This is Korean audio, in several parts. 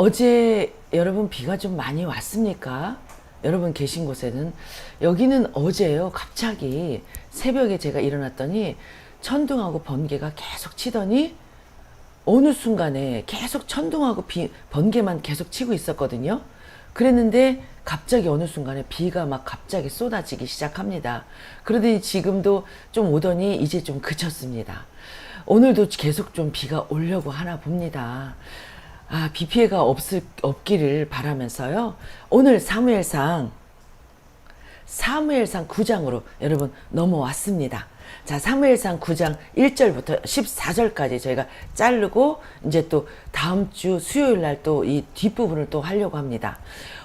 어제 여러분 비가 좀 많이 왔습니까? 여러분 계신 곳에는 여기는 어제요 갑자기 새벽에 제가 일어났더니 천둥하고 번개가 계속 치더니 어느 순간에 계속 천둥하고 비, 번개만 계속 치고 있었거든요. 그랬는데 갑자기 어느 순간에 비가 막 갑자기 쏟아지기 시작합니다. 그러더니 지금도 좀 오더니 이제 좀 그쳤습니다. 오늘도 계속 좀 비가 오려고 하나 봅니다. 아, 비 피해가 없을, 없기를 바라면서요. 오늘 사무엘상 사무엘상 9장으로 여러분 넘어왔습니다. 자, 사무엘상 9장 1절부터 14절까지 저희가 자르고 이제 또 다음 주 수요일 날 또 이 뒷부분을 또 하려고 합니다.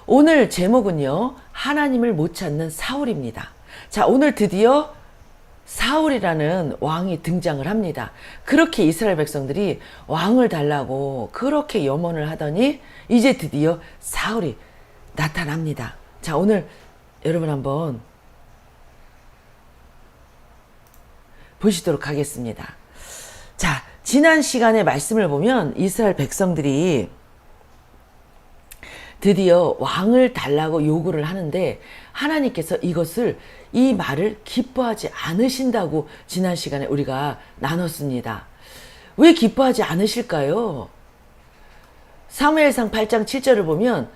오늘 제목은요. 하나님을 못 찾는 사울입니다. 자, 오늘 드디어 사울이라는 왕이 등장을 합니다. 그렇게 이스라엘 백성들이 왕을 달라고 그렇게 염원을 하더니 이제 드디어 사울이 나타납니다. 자, 오늘 여러분 한번 보시도록 하겠습니다. 자, 지난 시간에 말씀을 보면 이스라엘 백성들이 드디어 왕을 달라고 요구를 하는데 하나님께서 이것을 이 말을 기뻐하지 않으신다고 지난 시간에 우리가 나눴습니다. 왜 기뻐하지 않으실까요? 사무엘상 8장 7절을 보면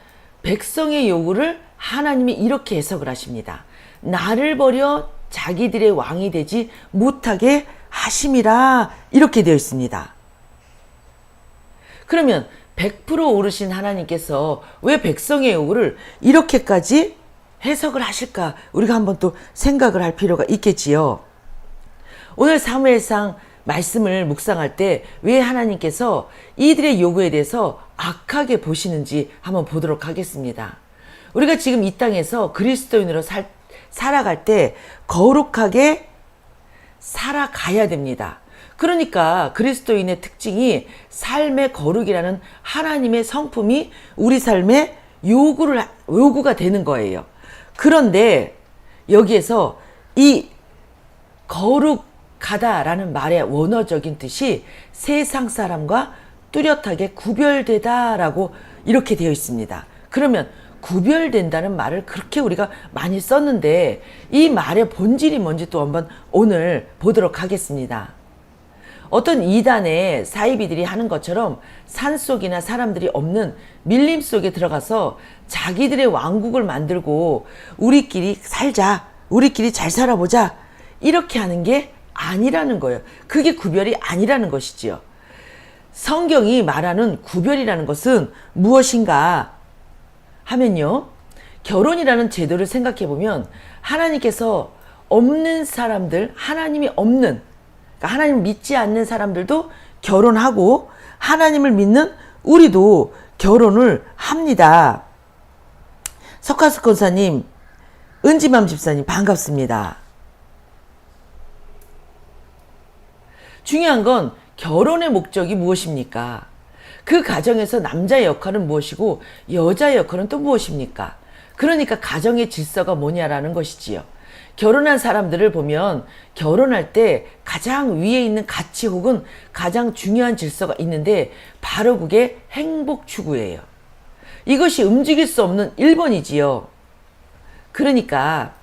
백성의 요구를 하나님이 이렇게 해석을 하십니다. 나를 버려 자기들의 왕이 되지 못하게 하심이라 이렇게 되어 있습니다. 그러면 100% 오르신 하나님께서 왜 백성의 요구를 이렇게까지 해석을 하실까? 우리가 한번 또 생각을 할 필요가 있겠지요. 오늘 사무엘상 말씀을 묵상할 때 왜 하나님께서 이들의 요구에 대해서 악하게 보시는지 한번 보도록 하겠습니다. 우리가 지금 이 땅에서 그리스도인으로 살, 살아갈 때 거룩하게 살아가야 됩니다. 그러니까 그리스도인의 특징이 삶의 거룩이라는 하나님의 성품이 우리 삶에 요구를 요구가 되는 거예요. 그런데 여기에서 이 거룩하다라는 말의 원어적인 뜻이 세상 사람과 뚜렷하게 구별되다라고 이렇게 되어 있습니다. 그러면 구별된다는 말을 그렇게 우리가 많이 썼는데 이 말의 본질이 뭔지 또 한번 오늘 보도록 하겠습니다. 어떤 이단의 사이비들이 하는 것처럼 산 속이나 사람들이 없는 밀림 속에 들어가서 자기들의 왕국을 만들고 우리끼리 살자, 우리끼리 잘 살아보자 이렇게 하는 게 아니라는 거예요. 그게 구별이 아니라는 것이지요. 성경이 말하는 구별이라는 것은 무엇인가 하면요. 결혼이라는 제도를 생각해 보면 하나님께서 없는 사람들, 하나님이 없는, 그러니까 하나님 믿지 않는 사람들도 결혼하고 하나님을 믿는 우리도 결혼을 합니다. 석가스 권사님, 은지맘 집사님 반갑습니다. 중요한 건 결혼의 목적이 무엇입니까? 그 가정에서 남자의 역할은 무엇이고 여자의 역할은 또 무엇입니까? 그러니까 가정의 질서가 뭐냐라는 것이지요. 결혼한 사람들을 보면 결혼할 때 가장 위에 있는 가치 혹은 가장 중요한 질서가 있는데 바로 그게 행복 추구예요. 이것이 움직일 수 없는 1번이지요. 그러니까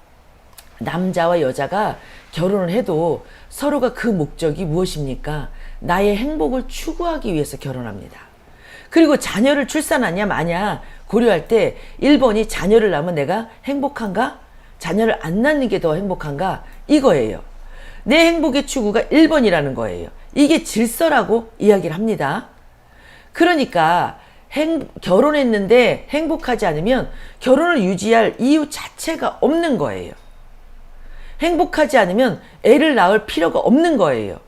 남자와 여자가 결혼을 해도 서로가 그 목적이 무엇입니까? 나의 행복을 추구하기 위해서 결혼합니다. 그리고 자녀를 출산하냐 마냐 고려할 때 1번이 자녀를 낳으면 내가 행복한가? 자녀를 안 낳는 게 더 행복한가? 이거예요. 내 행복의 추구가 1번이라는 거예요. 이게 질서라고 이야기를 합니다. 그러니까 행, 결혼했는데 행복하지 않으면 결혼을 유지할 이유 자체가 없는 거예요. 행복하지 않으면 애를 낳을 필요가 없는 거예요.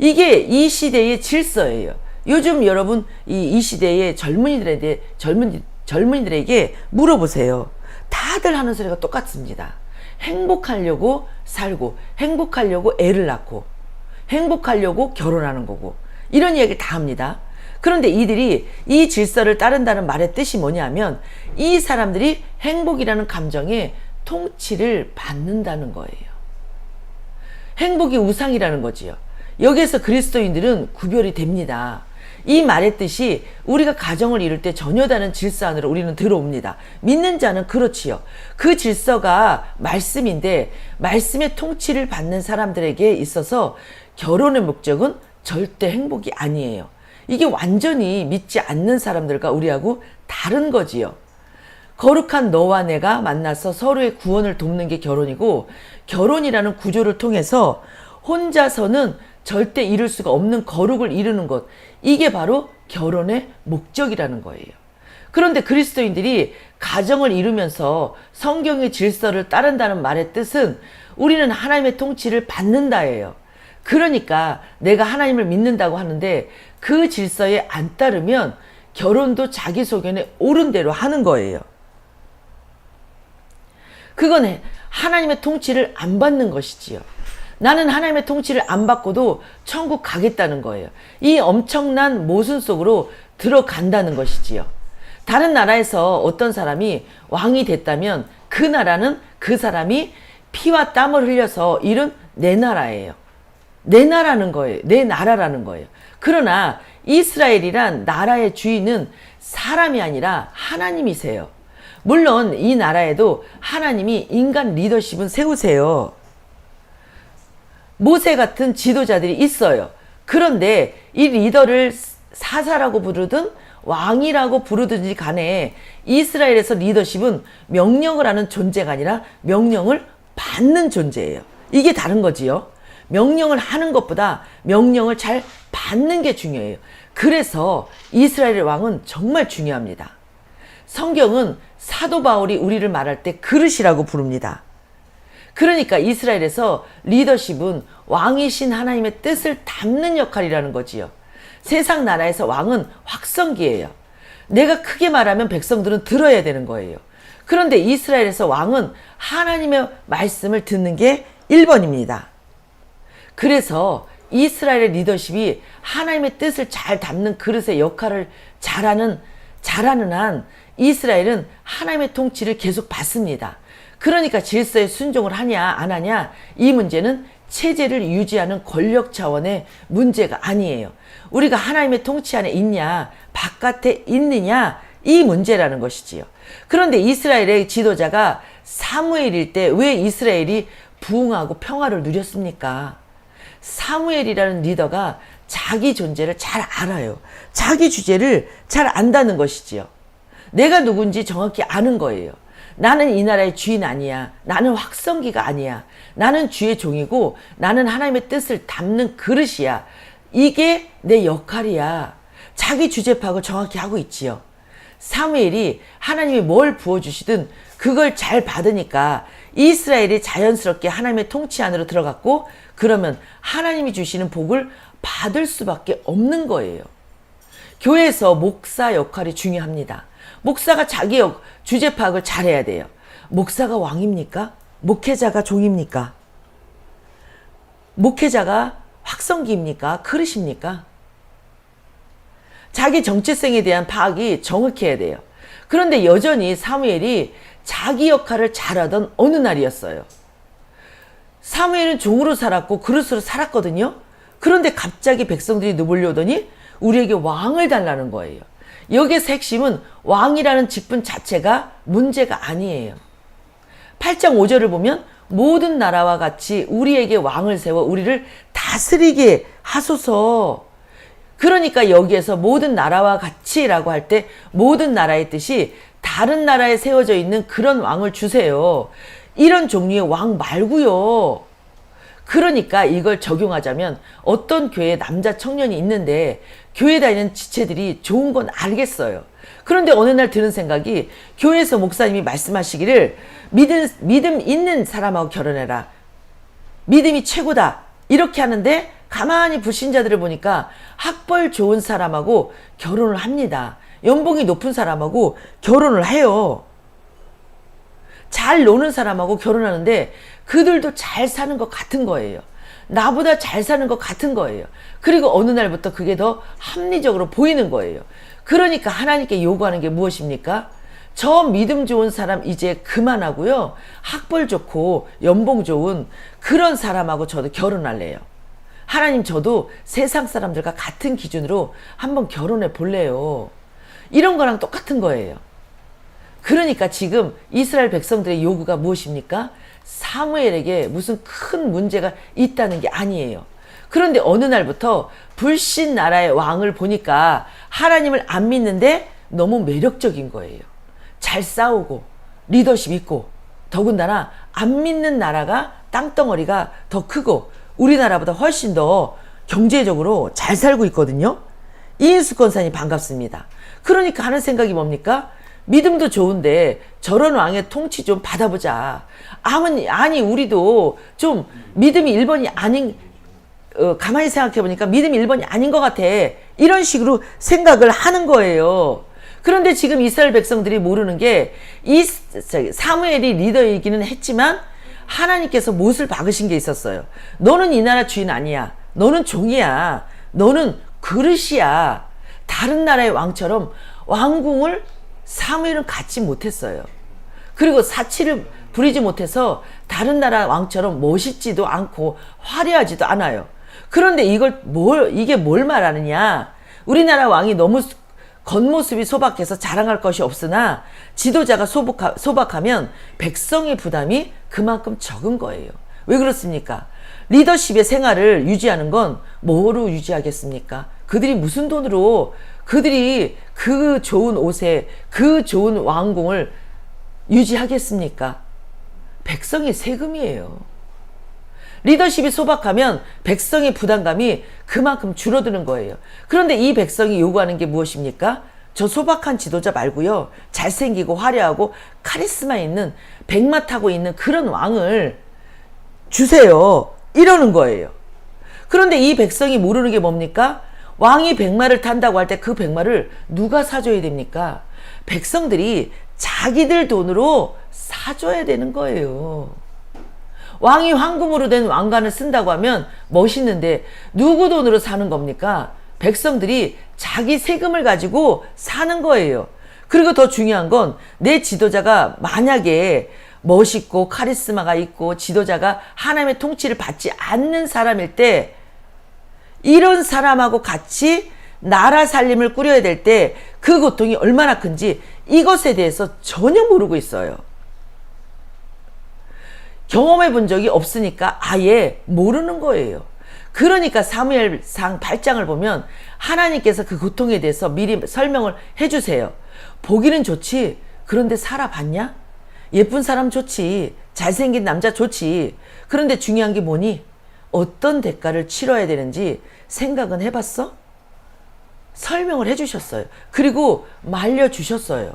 이게 이 시대의 질서예요. 요즘 여러분 이, 이 시대의 젊은이들에 대해 젊은 젊은이들에게 물어보세요. 다들 하는 소리가 똑같습니다. 행복하려고 살고 행복하려고 애를 낳고 행복하려고 결혼하는 거고 이런 이야기를 다 합니다. 그런데 이들이 이 질서를 따른다는 말의 뜻이 뭐냐면 이 사람들이 행복이라는 감정에 통치를 받는다는 거예요. 행복이 우상이라는 거지요. 여기에서 그리스도인들은 구별이 됩니다. 이 말의 뜻이 우리가 가정을 이룰 때 전혀 다른 질서 안으로 우리는 들어옵니다. 믿는 자는 그렇지요. 그 질서가 말씀인데 말씀의 통치를 받는 사람들에게 있어서 결혼의 목적은 절대 행복이 아니에요. 이게 완전히 믿지 않는 사람들과 우리하고 다른 거지요. 거룩한 너와 내가 만나서 서로의 구원을 돕는 게 결혼이고 결혼이라는 구조를 통해서 혼자서는 절대 이룰 수가 없는 거룩을 이루는 것. 이게 바로 결혼의 목적이라는 거예요. 그런데 그리스도인들이 가정을 이루면서 성경의 질서를 따른다는 말의 뜻은 우리는 하나님의 통치를 받는다예요. 그러니까 내가 하나님을 믿는다고 하는데 그 질서에 안 따르면 결혼도 자기 소견에 옳은 대로 하는 거예요. 그건 하나님의 통치를 안 받는 것이지요. 나는 하나님의 통치를 안 받고도 천국 가겠다는 거예요. 이 엄청난 모순 속으로 들어간다는 것이지요. 다른 나라에서 어떤 사람이 왕이 됐다면 그 나라는 그 사람이 피와 땀을 흘려서 이룬 내 나라예요. 내 나라는 거예요. 내 나라라는 거예요. 그러나 이스라엘이란 나라의 주인은 사람이 아니라 하나님이세요. 물론 이 나라에도 하나님이 인간 리더십은 세우세요. 모세 같은 지도자들이 있어요. 그런데 이 리더를 사사라고 부르든 왕이라고 부르든지 간에 이스라엘에서 리더십은 명령을 하는 존재가 아니라 명령을 받는 존재예요. 이게 다른 거지요. 명령을 하는 것보다 명령을 잘 받는 게 중요해요. 그래서 이스라엘의 왕은 정말 중요합니다. 성경은 사도 바울이 우리를 말할 때 그릇이라고 부릅니다. 그러니까 이스라엘에서 리더십은 왕이신 하나님의 뜻을 담는 역할이라는 거지요. 세상 나라에서 왕은 확성기예요. 내가 크게 말하면 백성들은 들어야 되는 거예요. 그런데 이스라엘에서 왕은 하나님의 말씀을 듣는 게 1번입니다. 그래서 이스라엘의 리더십이 하나님의 뜻을 잘 담는 그릇의 역할을 잘하는 잘하는 한 이스라엘은 하나님의 통치를 계속 받습니다. 그러니까 질서에 순종을 하냐 안 하냐 이 문제는 체제를 유지하는 권력 차원의 문제가 아니에요. 우리가 하나님의 통치 안에 있냐 바깥에 있느냐 이 문제라는 것이지요. 그런데 이스라엘의 지도자가 사무엘일 때 왜 이스라엘이 부흥하고 평화를 누렸습니까? 사무엘이라는 리더가 자기 존재를 잘 알아요. 자기 주제를 잘 안다는 것이지요. 내가 누군지 정확히 아는 거예요. 나는 이 나라의 주인 아니야. 나는 확성기가 아니야. 나는 주의 종이고 나는 하나님의 뜻을 담는 그릇이야. 이게 내 역할이야. 자기 주제 파악을 정확히 하고 있지요. 사무엘이 하나님이 뭘 부어주시든 그걸 잘 받으니까 이스라엘이 자연스럽게 하나님의 통치 안으로 들어갔고 그러면 하나님이 주시는 복을 받을 수밖에 없는 거예요. 교회에서 목사 역할이 중요합니다. 목사가 자기 역, 주제 파악을 잘해야 돼요. 목사가 왕입니까? 목회자가 종입니까? 목회자가 확성기입니까? 그릇입니까? 자기 정체성에 대한 파악이 정확해야 돼요. 그런데 여전히 사무엘이 자기 역할을 잘하던 어느 날이었어요. 사무엘은 종으로 살았고 그릇으로 살았거든요. 그런데 갑자기 백성들이 누불려오더니 우리에게 왕을 달라는 거예요. 여기에서 핵심은 왕이라는 직분 자체가 문제가 아니에요. 8장 5절을 보면 모든 나라와 같이 우리에게 왕을 세워 우리를 다스리게 하소서. 그러니까 여기에서 모든 나라와 같이라고 할 때 모든 나라의 뜻이 다른 나라에 세워져 있는 그런 왕을 주세요. 이런 종류의 왕 말고요. 그러니까 이걸 적용하자면 어떤 교회에 남자 청년이 있는데 교회 다니는 지체들이 좋은 건 알겠어요. 그런데 어느 날 드는 생각이 교회에서 목사님이 말씀하시기를 믿음, 믿음 있는 사람하고 결혼해라. 믿음이 최고다. 이렇게 하는데 가만히 불신자들을 보니까 학벌 좋은 사람하고 결혼을 합니다. 연봉이 높은 사람하고 결혼을 해요. 잘 노는 사람하고 결혼하는데 그들도 잘 사는 것 같은 거예요. 나보다 잘 사는 것 같은 거예요. 그리고 어느 날부터 그게 더 합리적으로 보이는 거예요. 그러니까 하나님께 요구하는 게 무엇입니까? 저 믿음 좋은 사람 이제 그만하고요. 학벌 좋고 연봉 좋은 그런 사람하고 저도 결혼할래요. 하나님 저도 세상 사람들과 같은 기준으로 한번 결혼해 볼래요. 이런 거랑 똑같은 거예요. 그러니까 지금 이스라엘 백성들의 요구가 무엇입니까? 사무엘에게 무슨 큰 문제가 있다는 게 아니에요. 그런데 어느 날부터 불신 나라의 왕을 보니까 하나님을 안 믿는데 너무 매력적인 거예요. 잘 싸우고 리더십 있고 더군다나 안 믿는 나라가 땅덩어리가 더 크고 우리나라보다 훨씬 더 경제적으로 잘 살고 있거든요. 이인수 권사님 반갑습니다. 그러니까 하는 생각이 뭡니까? 믿음도 좋은데 저런 왕의 통치 좀 받아보자. 아니, 아니 우리도 좀 믿음이 1번이 아닌 어, 가만히 생각해 보니까 믿음이 1번이 아닌 것 같아. 이런 식으로 생각을 하는 거예요. 그런데 지금 이스라엘 백성들이 모르는 게 이 사무엘이 리더이기는 했지만 하나님께서 못을 박으신 게 있었어요. 너는 이 나라 주인 아니야. 너는 종이야. 너는 그릇이야. 다른 나라의 왕처럼 왕궁을 사무엘은 갖지 못했어요. 그리고 사치를 부리지 못해서 다른 나라 왕처럼 멋있지도 않고 화려하지도 않아요. 그런데 이걸 뭘, 이게 뭘 말하느냐. 우리나라 왕이 너무 겉모습이 소박해서 자랑할 것이 없으나 지도자가 소박하, 소박하면 백성의 부담이 그만큼 적은 거예요. 왜 그렇습니까? 리더십의 생활을 유지하는 건 뭐로 유지하겠습니까? 그들이 무슨 돈으로 그들이 그 좋은 옷에 그 좋은 왕궁을 유지하겠습니까? 백성의 세금이에요. 리더십이 소박하면 백성의 부담감이 그만큼 줄어드는 거예요. 그런데 이 백성이 요구하는 게 무엇입니까? 저 소박한 지도자 말고요. 잘생기고 화려하고 카리스마 있는 백마 타고 있는 그런 왕을 주세요. 이러는 거예요. 그런데 이 백성이 모르는 게 뭡니까? 왕이 백마를 탄다고 할 때 그 백마를 누가 사줘야 됩니까? 백성들이 자기들 돈으로 사줘야 되는 거예요. 왕이 황금으로 된 왕관을 쓴다고 하면 멋있는데 누구 돈으로 사는 겁니까? 백성들이 자기 세금을 가지고 사는 거예요. 그리고 더 중요한 건 내 지도자가 만약에 멋있고 카리스마가 있고 지도자가 하나님의 통치를 받지 않는 사람일 때 이런 사람하고 같이 나라 살림을 꾸려야 될 때 그 고통이 얼마나 큰지 이것에 대해서 전혀 모르고 있어요. 경험해 본 적이 없으니까 아예 모르는 거예요. 그러니까 사무엘상 8장을 보면 하나님께서 그 고통에 대해서 미리 설명을 해주세요. 보기는 좋지. 그런데 살아봤냐? 예쁜 사람 좋지. 잘생긴 남자 좋지. 그런데 중요한 게 뭐니? 어떤 대가를 치러야 되는지 생각은 해봤어? 설명을 해주셨어요. 그리고 말려주셨어요.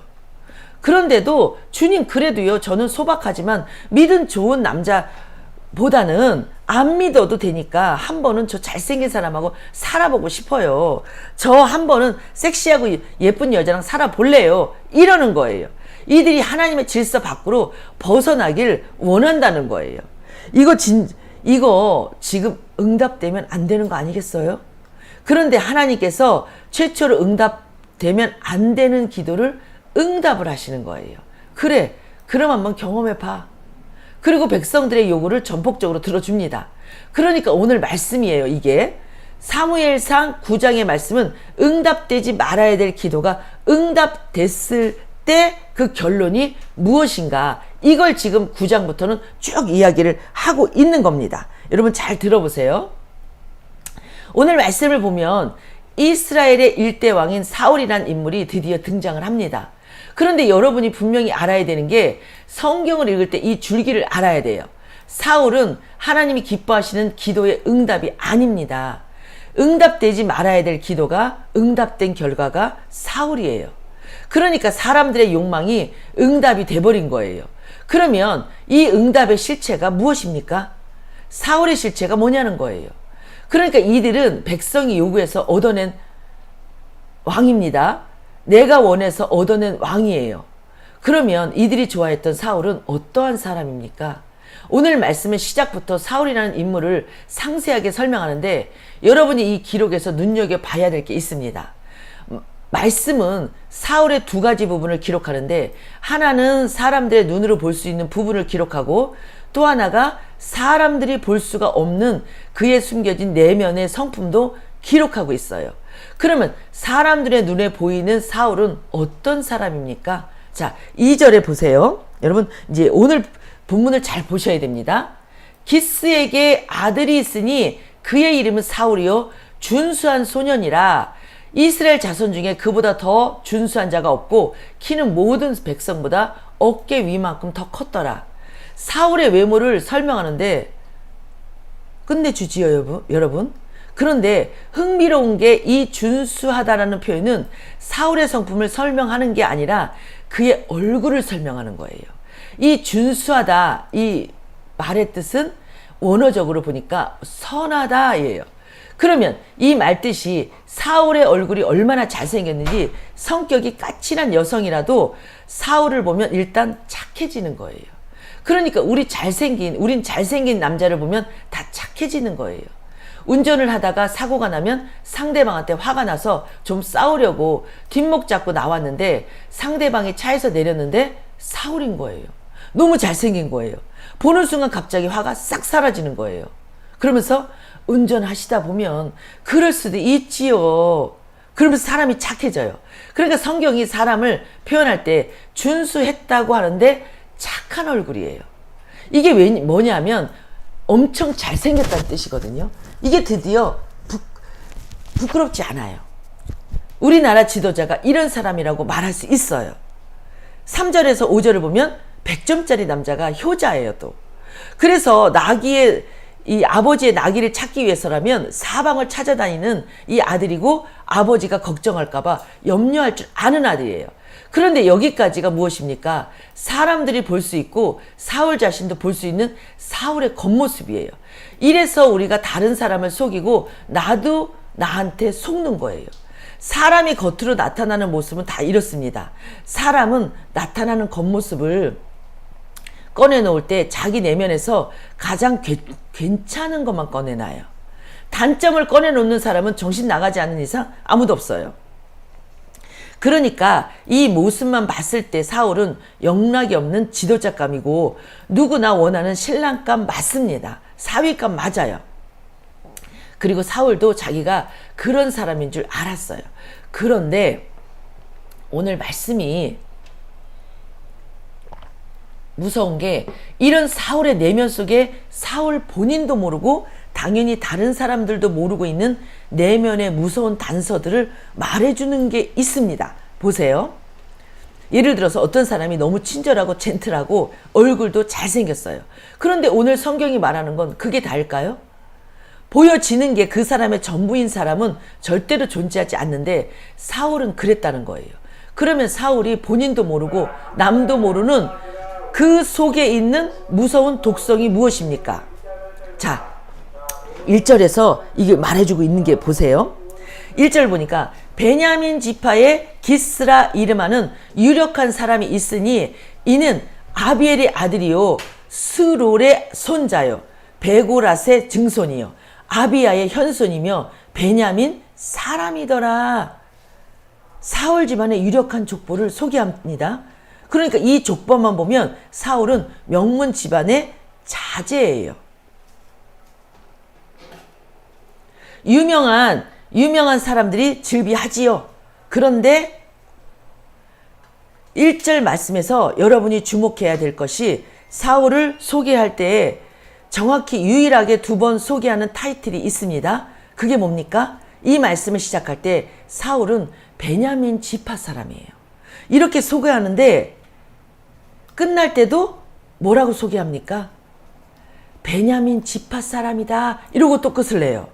그런데도 주님 그래도요 저는 소박하지만 믿음 좋은 남자보다는 안 믿어도 되니까 한 번은 저 잘생긴 사람하고 살아보고 싶어요. 저 한 번은 섹시하고 예쁜 여자랑 살아볼래요. 이러는 거예요. 이들이 하나님의 질서 밖으로 벗어나길 원한다는 거예요. 이거 진, 이거 지금 응답되면 안 되는 거 아니겠어요? 그런데 하나님께서 최초로 응답되면 안 되는 기도를 응답을 하시는 거예요. 그래, 그럼 한번 경험해 봐. 그리고 백성들의 요구를 전폭적으로 들어줍니다. 그러니까 오늘 말씀이에요, 이게. 사무엘상 9장의 말씀은 응답되지 말아야 될 기도가 응답됐을 때 그 결론이 무엇인가. 이걸 지금 9장부터는 쭉 이야기를 하고 있는 겁니다. 여러분 잘 들어보세요. 오늘 말씀을 보면 이스라엘의 일대 왕인 사울이란 인물이 드디어 등장을 합니다. 그런데 여러분이 분명히 알아야 되는 게 성경을 읽을 때 이 줄기를 알아야 돼요. 사울은 하나님이 기뻐하시는 기도의 응답이 아닙니다. 응답되지 말아야 될 기도가 응답된 결과가 사울이에요. 그러니까 사람들의 욕망이 응답이 돼버린 거예요. 그러면 이 응답의 실체가 무엇입니까? 사울의 실체가 뭐냐는 거예요. 그러니까 이들은 백성이 요구해서 얻어낸 왕입니다. 내가 원해서 얻어낸 왕이에요. 그러면 이들이 좋아했던 사울은 어떠한 사람입니까? 오늘 말씀은 시작부터 사울이라는 인물을 상세하게 설명하는데 여러분이 이 기록에서 눈여겨봐야 될 게 있습니다. 말씀은 사울의 두 가지 부분을 기록하는데 하나는 사람들의 눈으로 볼 수 있는 부분을 기록하고 또 하나가 사람들이 볼 수가 없는 그의 숨겨진 내면의 성품도 기록하고 있어요. 그러면 사람들의 눈에 보이는 사울은 어떤 사람입니까? 자, 2절에 보세요. 여러분, 이제 오늘 본문을 잘 보셔야 됩니다. 기스에게 아들이 있으니 그의 이름은 사울이요. 준수한 소년이라 이스라엘 자손 중에 그보다 더 준수한 자가 없고 키는 모든 백성보다 어깨 위만큼 더 컸더라. 사울의 외모를 설명하는데 끝내주지요, 여러분. 그런데 흥미로운 게 이 준수하다라는 표현은 사울의 성품을 설명하는 게 아니라 그의 얼굴을 설명하는 거예요. 이 준수하다, 이 말의 뜻은 원어적으로 보니까 선하다예요. 그러면 이 말뜻이 사울의 얼굴이 얼마나 잘생겼는지 성격이 까칠한 여성이라도 사울을 보면 일단 착해지는 거예요. 그러니까 우리 잘생긴, 우린 잘생긴 남자를 보면 다 착해지는 거예요. 운전을 하다가 사고가 나면 상대방한테 화가 나서 좀 싸우려고 뒷목 잡고 나왔는데 상대방이 차에서 내렸는데 사울인 거예요. 너무 잘생긴 거예요. 보는 순간 갑자기 화가 싹 사라지는 거예요. 그러면서 운전하시다 보면 그럴 수도 있지요. 그러면서 사람이 착해져요. 그러니까 성경이 사람을 표현할 때 준수했다고 하는데 착한 얼굴이에요. 이게 왜 뭐냐면 엄청 잘생겼다는 뜻이거든요. 이게 드디어 부, 부끄럽지 않아요. 우리나라 지도자가 이런 사람이라고 말할 수 있어요. 3절에서 5절을 보면 100점짜리 남자가 효자예요, 또. 그래서 나귀의 이 아버지의 나귀를 찾기 위해서라면 사방을 찾아다니는 이 아들이고 아버지가 걱정할까봐 염려할 줄 아는 아들이에요. 그런데 여기까지가 무엇입니까? 사람들이 볼 수 있고 사울 자신도 볼 수 있는 사울의 겉모습이에요. 이래서 우리가 다른 사람을 속이고 나도 나한테 속는 거예요. 사람이 겉으로 나타나는 모습은 다 이렇습니다. 사람은 나타나는 겉모습을 꺼내놓을 때 자기 내면에서 가장 괴, 괜찮은 것만 꺼내놔요. 단점을 꺼내놓는 사람은 정신 나가지 않는 이상 아무도 없어요. 그러니까 이 모습만 봤을 때 사울은 영락이 없는 지도자감이고 누구나 원하는 신랑감 맞습니다. 사위감 맞아요. 그리고 사울도 자기가 그런 사람인 줄 알았어요. 그런데 오늘 말씀이 무서운 게 이런 사울의 내면 속에 사울 본인도 모르고 당연히 다른 사람들도 모르고 있는 내면의 무서운 단서들을 말해주는 게 있습니다. 보세요. 예를 들어서 어떤 사람이 너무 친절하고 젠틀하고 얼굴도 잘생겼어요. 그런데 오늘 성경이 말하는 건 그게 다일까요? 보여지는 게 그 사람의 전부인 사람은 절대로 존재하지 않는데 사울은 그랬다는 거예요. 그러면 사울이 본인도 모르고 남도 모르는 그 속에 있는 무서운 독성이 무엇입니까? 자, 1절에서 이게 말해주고 있는 게 보세요. 1절 보니까 베냐민 지파의 기스라 이름하는 유력한 사람이 있으니 이는 아비엘의 아들이요 스롤의 손자요 베고라스의 증손이요 아비야의 현손이며 베냐민 사람이더라. 사울 집안의 유력한 족보를 소개합니다. 그러니까 이 족보만 보면 사울은 명문 집안의 자제예요. 유명한 유명한 사람들이 즐비하지요. 그런데 1절 말씀에서 여러분이 주목해야 될 것이 사울을 소개할 때 정확히 유일하게 두 번 소개하는 타이틀이 있습니다. 그게 뭡니까? 이 말씀을 시작할 때 사울은 베냐민 지파 사람이에요. 이렇게 소개하는데 끝날 때도 뭐라고 소개합니까? 베냐민 지파 사람이다. 이러고 또 끝을 내요.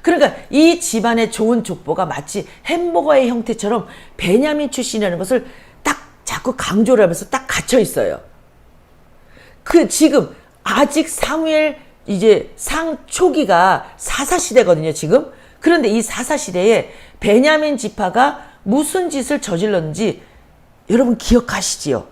그러니까 이 집안의 좋은 족보가 마치 햄버거의 형태처럼 베냐민 출신이라는 것을 딱 자꾸 강조를 하면서 딱 갇혀 있어요. 그 지금 아직 사무엘 이제 상 초기가 사사 시대거든요, 지금. 그런데 이 사사 시대에 베냐민 지파가 무슨 짓을 저질렀는지 여러분 기억하시지요?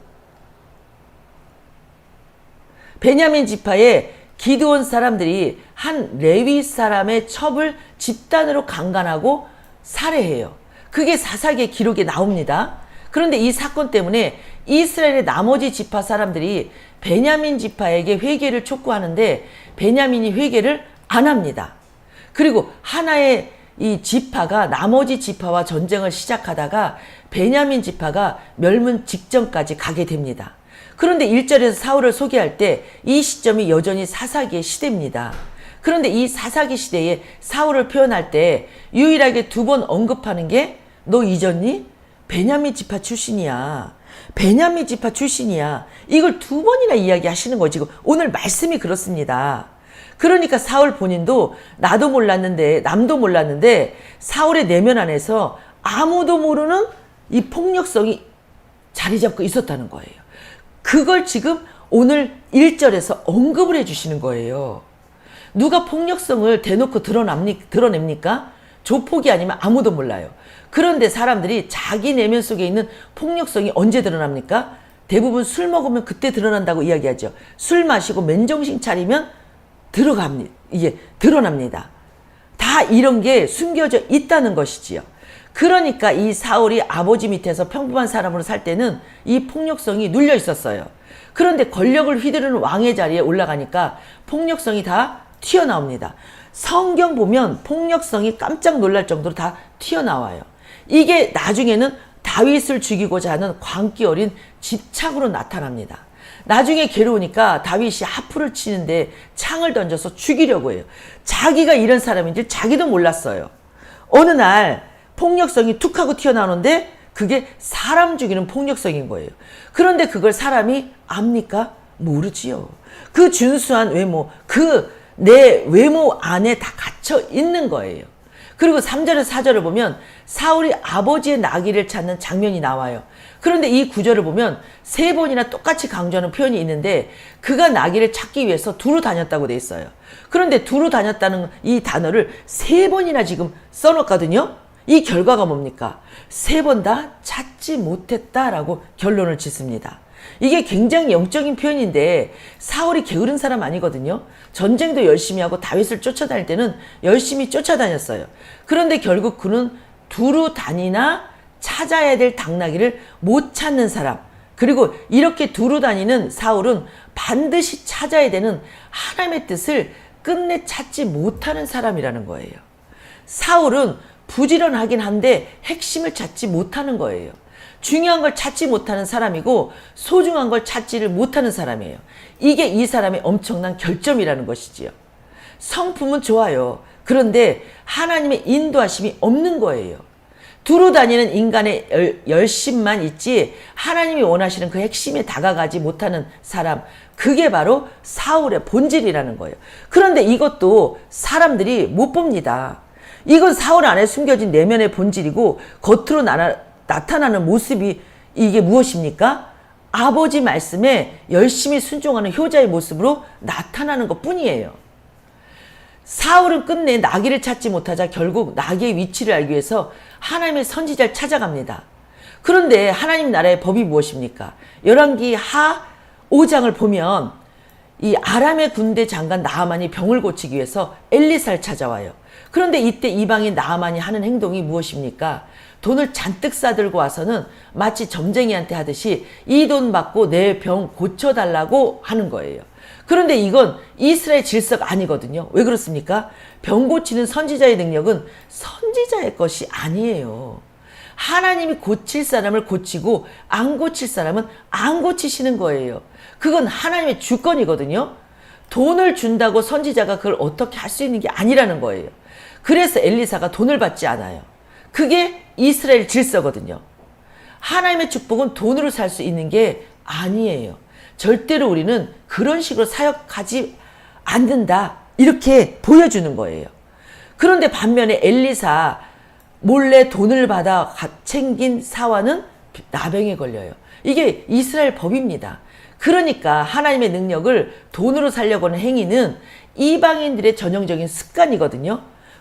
베냐민 지파의 기드온 사람들이 한 레위 사람의 첩을 집단으로 강간하고 살해해요. 그게 사사기의 기록에 나옵니다. 그런데 이 사건 때문에 이스라엘의 나머지 지파 사람들이 베냐민 지파에게 회개를 촉구하는데 베냐민이 회개를 안 합니다. 그리고 하나의 이 지파가 나머지 지파와 전쟁을 시작하다가 베냐민 지파가 멸문 직전까지 가게 됩니다. 그런데 1절에서 사울을 소개할 때 이 시점이 여전히 사사기의 시대입니다. 그런데 이 사사기 시대에 사울을 표현할 때 유일하게 두 번 언급하는 게 너 잊었니? 베냐민 지파 출신이야. 베냐민 지파 출신이야. 이걸 두 번이나 이야기하시는 거지. 오늘 말씀이 그렇습니다. 그러니까 사울 본인도 나도 몰랐는데 남도 몰랐는데 사울의 내면 안에서 아무도 모르는 이 폭력성이 자리 잡고 있었다는 거예요. 그걸 지금 오늘 1절에서 언급을 해 주시는 거예요. 누가 폭력성을 대놓고 드러냅니까? 조폭이 아니면 아무도 몰라요. 그런데 사람들이 자기 내면 속에 있는 폭력성이 언제 드러납니까? 대부분 술 먹으면 그때 드러난다고 이야기하죠. 술 마시고 맨정신 차리면 들어갑니다. 이게 드러납니다. 다 이런 게 숨겨져 있다는 것이지요. 그러니까 이 사울이 아버지 밑에서 평범한 사람으로 살 때는 이 폭력성이 눌려 있었어요. 그런데 권력을 휘두르는 왕의 자리에 올라가니까 폭력성이 다 튀어나옵니다. 성경 보면 폭력성이 깜짝 놀랄 정도로 다 튀어나와요. 이게 나중에는 다윗을 죽이고자 하는 광기 어린 집착으로 나타납니다. 나중에 괴로우니까 다윗이 하프를 치는데 창을 던져서 죽이려고 해요. 자기가 이런 사람인지 자기도 몰랐어요. 어느 날 폭력성이 툭 하고 튀어나오는데 그게 사람 죽이는 폭력성인 거예요. 그런데 그걸 사람이 압니까? 모르지요. 그 준수한 외모, 그 내 외모 안에 다 갇혀 있는 거예요. 그리고 3절에서 4절을 보면 사울이 아버지의 나귀를 찾는 장면이 나와요. 그런데 이 구절을 보면 세 번이나 똑같이 강조하는 표현이 있는데 그가 나귀를 찾기 위해서 두루 다녔다고 돼 있어요. 그런데 두루 다녔다는 이 단어를 세 번이나 지금 써놓거든요. 이 결과가 뭡니까? 세 번 다 찾지 못했다라고 결론을 짓습니다. 이게 굉장히 영적인 표현인데 사울이 게으른 사람 아니거든요. 전쟁도 열심히 하고 다윗을 쫓아다닐 때는 열심히 쫓아다녔어요. 그런데 결국 그는 두루 다니나 찾아야 될 당나귀를 못 찾는 사람. 그리고 이렇게 두루 다니는 사울은 반드시 찾아야 되는 하나님의 뜻을 끝내 찾지 못하는 사람이라는 거예요. 사울은 부지런하긴 한데 핵심을 찾지 못하는 거예요. 중요한 걸 찾지 못하는 사람이고 소중한 걸 찾지를 못하는 사람이에요. 이게 이 사람의 엄청난 결점이라는 것이지요. 성품은 좋아요. 그런데 하나님의 인도하심이 없는 거예요. 두루 다니는 인간의 열, 열심만 있지 하나님이 원하시는 그 핵심에 다가가지 못하는 사람 그게 바로 사울의 본질이라는 거예요. 그런데 이것도 사람들이 못 봅니다. 이건 사울 안에 숨겨진 내면의 본질이고 겉으로 나나, 나타나는 모습이 이게 무엇입니까? 아버지 말씀에 열심히 순종하는 효자의 모습으로 나타나는 것 뿐이에요. 사울은 끝내 나귀를 찾지 못하자 결국 나귀의 위치를 알기 위해서 하나님의 선지자를 찾아갑니다. 그런데 하나님 나라의 법이 무엇입니까? 열왕기 하 5장을 보면 이 아람의 군대 장관 나하만이 병을 고치기 위해서 엘리사를 찾아와요. 그런데 이때 이방인 나하만이 하는 행동이 무엇입니까? 돈을 잔뜩 싸들고 와서는 마치 점쟁이한테 하듯이 이 돈 받고 내 병 고쳐달라고 하는 거예요. 그런데 이건 이스라엘 질서가 아니거든요. 왜 그렇습니까? 병 고치는 선지자의 능력은 선지자의 것이 아니에요. 하나님이 고칠 사람을 고치고 안 고칠 사람은 안 고치시는 거예요. 그건 하나님의 주권이거든요. 돈을 준다고 선지자가 그걸 어떻게 할 수 있는 게 아니라는 거예요. 그래서 엘리사가 돈을 받지 않아요. 그게 이스라엘 질서거든요. 하나님의 축복은 돈으로 살 수 있는 게 아니에요. 절대로 우리는 그런 식으로 사역하지 않는다. 이렇게 보여주는 거예요. 그런데 반면에 엘리사 몰래 돈을 받아 챙긴 사화는 나병에 걸려요. 이게 이스라엘 법입니다. 그러니까 하나님의 능력을 돈으로 살려고 하는 행위는 이방인들의 전형적인 습관이거든요.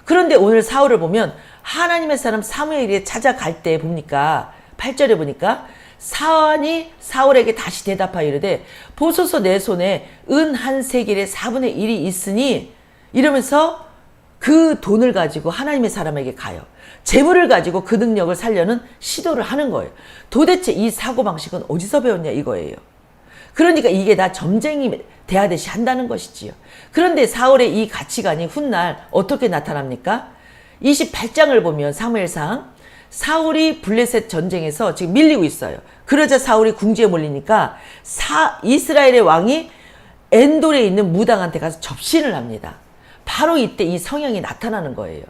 그런데 오늘 사울을 보면 하나님의 사람 사무엘이 찾아갈 때 보니까 8절에 보니까 사안이 사울에게 다시 대답하여 이르되 보소서 내 손에 은 한 세겔의 4분의 1이 있으니 이러면서 그 돈을 가지고 하나님의 사람에게 가요. 재물을 가지고 그 능력을 살려는 시도를 하는 거예요. 도대체 이 사고방식은 어디서 배웠냐 이거예요. 그러니까 이게 다 점쟁이 대하듯이 한다는 것이지요. 그런데 사울의 이 가치관이 훗날 어떻게 나타납니까? 28장을 보면 사무엘상 사울이 블레셋 전쟁에서 지금 밀리고 있어요. 그러자 사울이 궁지에 몰리니까 사, 이스라엘의 왕이 엔돌에 있는 무당한테 가서 접신을 합니다. 바로 이때 이 성향이 나타나는 거예요.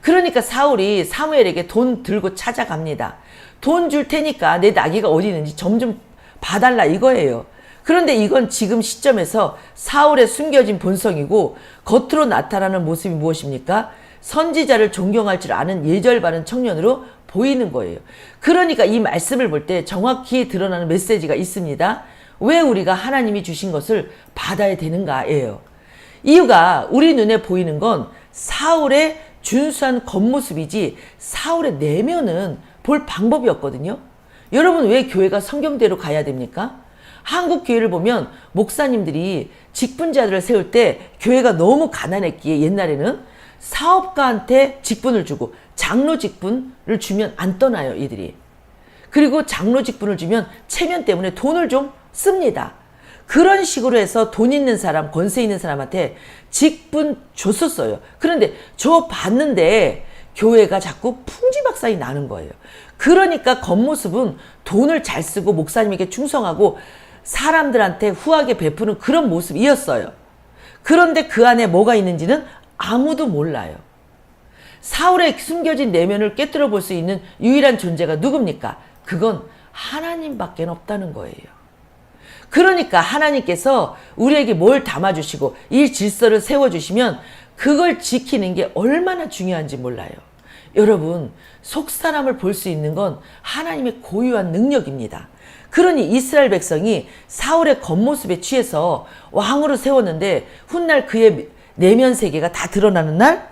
그러니까 사울이 사무엘에게 돈 들고 찾아갑니다. 돈 줄 테니까 내 나귀가 어디 있는지 점점 봐달라 이거예요. 그런데 이건 지금 시점에서 사울의 숨겨진 본성이고 겉으로 나타나는 모습이 무엇입니까? 선지자를 존경할 줄 아는 예절 바른 청년으로 보이는 거예요. 그러니까 이 말씀을 볼 때 정확히 드러나는 메시지가 있습니다. 왜 우리가 하나님이 주신 것을 받아야 되는가예요. 이유가 우리 눈에 보이는 건 사울의 준수한 겉모습이지 사울의 내면은 볼 방법이 없거든요. 여러분 왜 교회가 성경대로 가야 됩니까? 한국 교회를 보면 목사님들이 직분자들을 세울 때 교회가 너무 가난했기에 옛날에는 사업가한테 직분을 주고 장로 직분을 주면 안 떠나요, 이들이. 그리고 장로 직분을 주면 체면 때문에 돈을 좀 씁니다. 그런 식으로 해서 돈 있는 사람, 권세 있는 사람한테 직분 줬었어요. 그런데 저 받는데 교회가 자꾸 풍지박산이 나는 거예요. 그러니까 겉모습은 돈을 잘 쓰고 목사님에게 충성하고 사람들한테 후하게 베푸는 그런 모습이었어요. 그런데 그 안에 뭐가 있는지는 아무도 몰라요. 사울의 숨겨진 내면을 깨뜨려 볼 수 있는 유일한 존재가 누굽니까? 그건 하나님밖에 없다는 거예요. 그러니까 하나님께서 우리에게 뭘 담아주시고 이 질서를 세워주시면 그걸 지키는 게 얼마나 중요한지 몰라요. 여러분, 속 사람을 볼 수 있는 건 하나님의 고유한 능력입니다. 그러니 이스라엘 백성이 사울의 겉모습에 취해서 왕으로 세웠는데 훗날 그의 내면 세계가 다 드러나는 날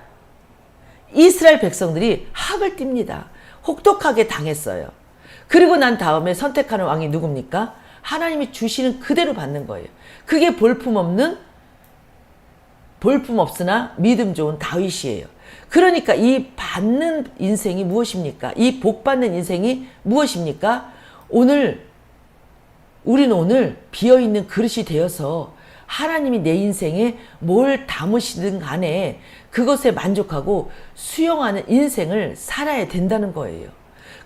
이스라엘 백성들이 학을 띱니다. 혹독하게 당했어요. 그리고 난 다음에 선택하는 왕이 누굽니까? 하나님이 주시는 그대로 받는 거예요. 그게 볼품없는 볼품 없으나 믿음 좋은 다윗이에요. 그러니까 이 받는 인생이 무엇입니까? 이 복 받는 인생이 무엇입니까? 오늘 우리는 오늘 비어 있는 그릇이 되어서 하나님이 내 인생에 뭘 담으시든 간에 그것에 만족하고 수용하는 인생을 살아야 된다는 거예요.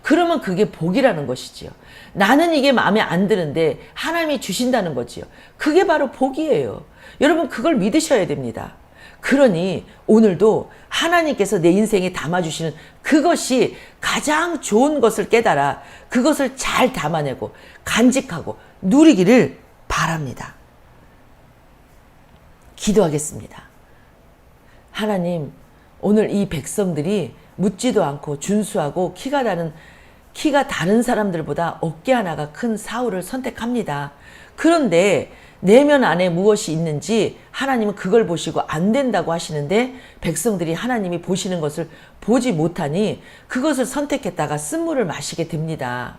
그러면 그게 복이라는 것이지요. 나는 이게 마음에 안 드는데 하나님이 주신다는 거지요. 그게 바로 복이에요. 여러분 그걸 믿으셔야 됩니다. 그러니 오늘도 하나님께서 내 인생에 담아주시는 그것이 가장 좋은 것을 깨달아 그것을 잘 담아내고 간직하고 누리기를 바랍니다. 기도하겠습니다. 하나님, 오늘 이 백성들이 묻지도 않고 준수하고 키가 다른 키가 다른 사람들보다 어깨 하나가 큰 사울을 선택합니다. 그런데 내면 안에 무엇이 있는지 하나님은 그걸 보시고 안 된다고 하시는데 백성들이 하나님이 보시는 것을 보지 못하니 그것을 선택했다가 쓴물을 마시게 됩니다.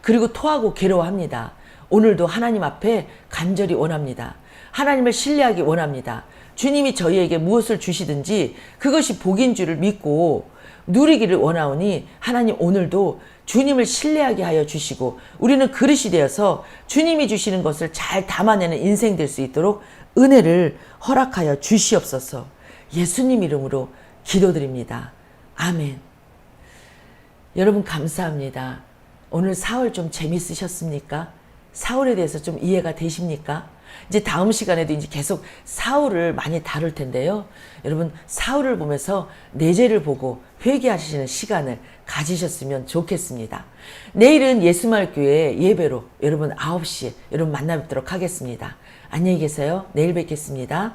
그리고 토하고 괴로워합니다. 오늘도 하나님 앞에 간절히 원합니다. 하나님을 신뢰하기 원합니다. 주님이 저희에게 무엇을 주시든지 그것이 복인 줄을 믿고 누리기를 원하오니 하나님 오늘도 주님을 신뢰하게 하여 주시고 우리는 그릇이 되어서 주님이 주시는 것을 잘 담아내는 인생 될 수 있도록 은혜를 허락하여 주시옵소서 예수님 이름으로 기도드립니다. 아멘. 여러분 감사합니다. 오늘 사월 좀 재밌으셨습니까? 사울에 대해서 좀 이해가 되십니까? 이제 다음 시간에도 이제 계속 사울을 많이 다룰 텐데요. 여러분 사울을 보면서 내 죄를 보고 회개하시는 시간을 가지셨으면 좋겠습니다. 내일은 예수말 교회 예배로 여러분 9시에 여러분 만나 뵙도록 하겠습니다. 안녕히 계세요. 내일 뵙겠습니다.